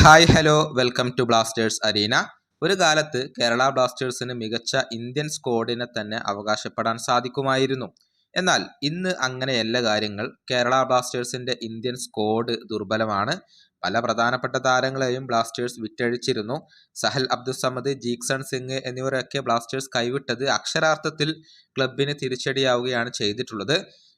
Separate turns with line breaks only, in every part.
Hi hello welcome to Blasters arena ഒരു കാലത്ത് കേരള ബ്ലാസ്റ്റേഴ്സിന് മികച്ച ഇന്ത്യൻ സ്ക്വാഡിനെ തന്നെ അവകാശപ്പെടാൻ സാധിക്കുമായിരുന്നു. എന്നാൽ ഇന്ന് അങ്ങനെയല്ല കാര്യങ്ങൾ. കേരള ബ്ലാസ്റ്റേഴ്സിന്റെ ഇന്ത്യൻ സ്ക്വാഡ് ദുർബലമാണ്. പല പ്രധാനപ്പെട്ട താരങ്ങളെയും ബ്ലാസ്റ്റേഴ്സ് വിറ്റഴിച്ചിരുന്നു. സഹൽ അബ്ദുസമദ് ജീക്സൺ സിംഗ് എന്നിവരൊക്കെ ബ്ലാസ്റ്റേഴ്സ് കൈവിട്ടത് അക്ഷരാർത്ഥത്തിൽ ക്ലബിന് തിരിച്ചടിയാവുകയാണ് ചെയ്തിട്ടുള്ളത്.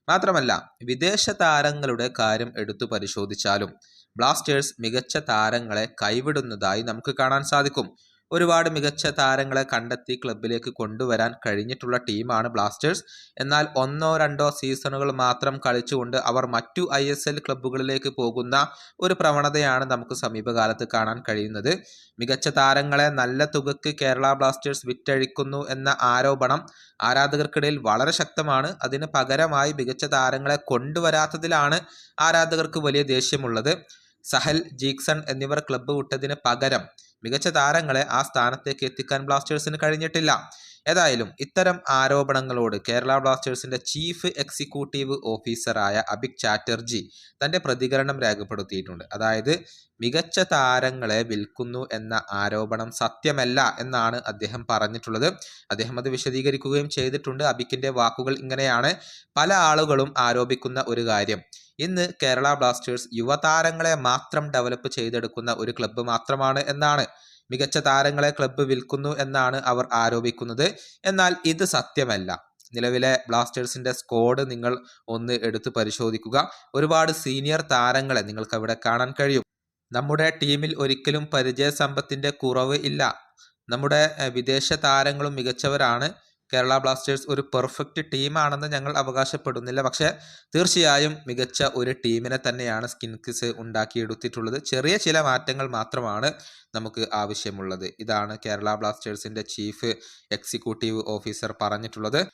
മാത്രമല്ല വിദേശ താരങ്ങളുടെ കാര്യം എടുത്തു പരിശോധിച്ചാലും ബ്ലാസ്റ്റേഴ്സ് മികച്ച താരങ്ങളെ കൈവിടുന്നതായി നമുക്ക് കാണാൻ സാധിക്കും. ഒരുപാട് മികച്ച താരങ്ങളെ കണ്ടെത്തി ക്ലബിലേക്ക് കൊണ്ടുവരാൻ കഴിഞ്ഞിട്ടുള്ള ടീമാണ് ബ്ലാസ്റ്റേഴ്സ്. എന്നാൽ ഒന്നോ രണ്ടോ സീസണുകൾ മാത്രം കളിച്ചുകൊണ്ട് അവർ മറ്റു ഐ എസ് എൽ ക്ലബ്ബുകളിലേക്ക് പോകുന്ന ഒരു പ്രവണതയാണ് നമുക്ക് സമീപകാലത്ത് കാണാൻ കഴിയുന്നത്. മികച്ച താരങ്ങളെ നല്ല തുകക്ക് കേരള ബ്ലാസ്റ്റേഴ്സ് വിറ്റഴിക്കുന്നു എന്ന ആരോപണം ആരാധകർക്കിടയിൽ വളരെ ശക്തമാണ്. അതിന് പകരമായി മികച്ച താരങ്ങളെ കൊണ്ടുവരാത്തതിലാണ് ആരാധകർക്ക് വലിയ ദേഷ്യമുള്ളത്. സഹൽ ജീക്സൺ എന്നിവർ ക്ലബ്ബ് വിട്ടതിന് പകരം മികച്ച താരങ്ങളെ ആ സ്ഥാനത്തേക്ക് എത്തിക്കാൻ ബ്ലാസ്റ്റേഴ്സിന് കഴിഞ്ഞിട്ടില്ല. ഏതായാലും ഇത്തരം ആരോപണങ്ങളോട് കേരള ബ്ലാസ്റ്റേഴ്സിന്റെ ചീഫ് എക്സിക്യൂട്ടീവ് ഓഫീസറായ അഭിക് ചാറ്റർജി തന്റെ പ്രതികരണം രേഖപ്പെടുത്തിയിട്ടുണ്ട്. അതായത് മികച്ച താരങ്ങളെ വിൽക്കുന്നു എന്ന ആരോപണം സത്യമല്ല എന്നാണ് അദ്ദേഹം പറഞ്ഞിട്ടുള്ളത്. അദ്ദേഹം അത് വിശദീകരിക്കുകയും ചെയ്തിട്ടുണ്ട്. അബിക്കിന്റെ വാക്കുകൾ ഇങ്ങനെയാണ്. പല ആളുകളും ആരോപിക്കുന്ന ഒരു കാര്യം ഇന്ന് കേരള ബ്ലാസ്റ്റേഴ്സ് യുവതാരങ്ങളെ മാത്രം ഡെവലപ്പ് ചെയ്തെടുക്കുന്ന ഒരു ക്ലബ്ബ് മാത്രമാണ് എന്നാണ്. മികച്ച താരങ്ങളെ ക്ലബ്ബ് വിൽക്കുന്നു എന്നാണ് അവർ ആരോപിക്കുന്നത്. എന്നാൽ ഇത് സത്യമല്ല. നിലവിലെ ബ്ലാസ്റ്റേഴ്സിന്റെ സ്കോഡ് നിങ്ങൾ ഒന്ന് എടുത്തു പരിശോധിക്കുക. ഒരുപാട് സീനിയർ താരങ്ങളെ നിങ്ങൾക്ക് അവിടെ കാണാൻ കഴിയും. നമ്മുടെ ടീമിൽ ഒരിക്കലും പരിചയ സമ്പത്തിന്റെ കുറവ് ഇല്ല. നമ്മുടെ വിദേശ താരങ്ങളും മികച്ചവരാണ്. കേരള ബ്ലാസ്റ്റേഴ്സ് ഒരു പെർഫെക്റ്റ് ടീമാണെന്ന് ഞങ്ങൾ അവകാശപ്പെടുന്നില്ല. പക്ഷേ തീർച്ചയായും മികച്ച ഒരു ടീമിനെ തന്നെയാണ് സ്കിൻകിസ് ഉണ്ടാക്കിയെടുത്തിട്ടുള്ളത്. ചെറിയ ചില മാറ്റങ്ങൾ മാത്രമാണ് നമുക്ക് ആവശ്യമുള്ളത്. ഇതാണ് കേരള ബ്ലാസ്റ്റേഴ്സിന്റെ ചീഫ് എക്സിക്യൂട്ടീവ് ഓഫീസർ പറഞ്ഞിട്ടുള്ളത്.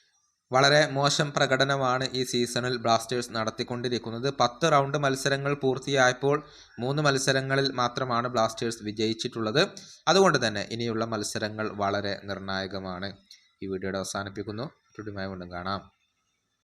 വളരെ മോശം പ്രകടനമാണ് ഈ സീസണിൽ ബ്ലാസ്റ്റേഴ്സ് നടത്തിക്കൊണ്ടിരിക്കുന്നത്. പത്ത് റൗണ്ട് മത്സരങ്ങൾ പൂർത്തിയായപ്പോൾ മൂന്ന് മത്സരങ്ങളിൽ മാത്രമാണ് ബ്ലാസ്റ്റേഴ്സ് വിജയിച്ചിട്ടുള്ളത്. അതുകൊണ്ട് തന്നെ ഇനിയുള്ള മത്സരങ്ങൾ വളരെ നിർണായകമാണ്. ഈ വീഡിയോയുടെ അവസാനിപ്പിക്കുന്നു. വീണ്ടും കാണാം.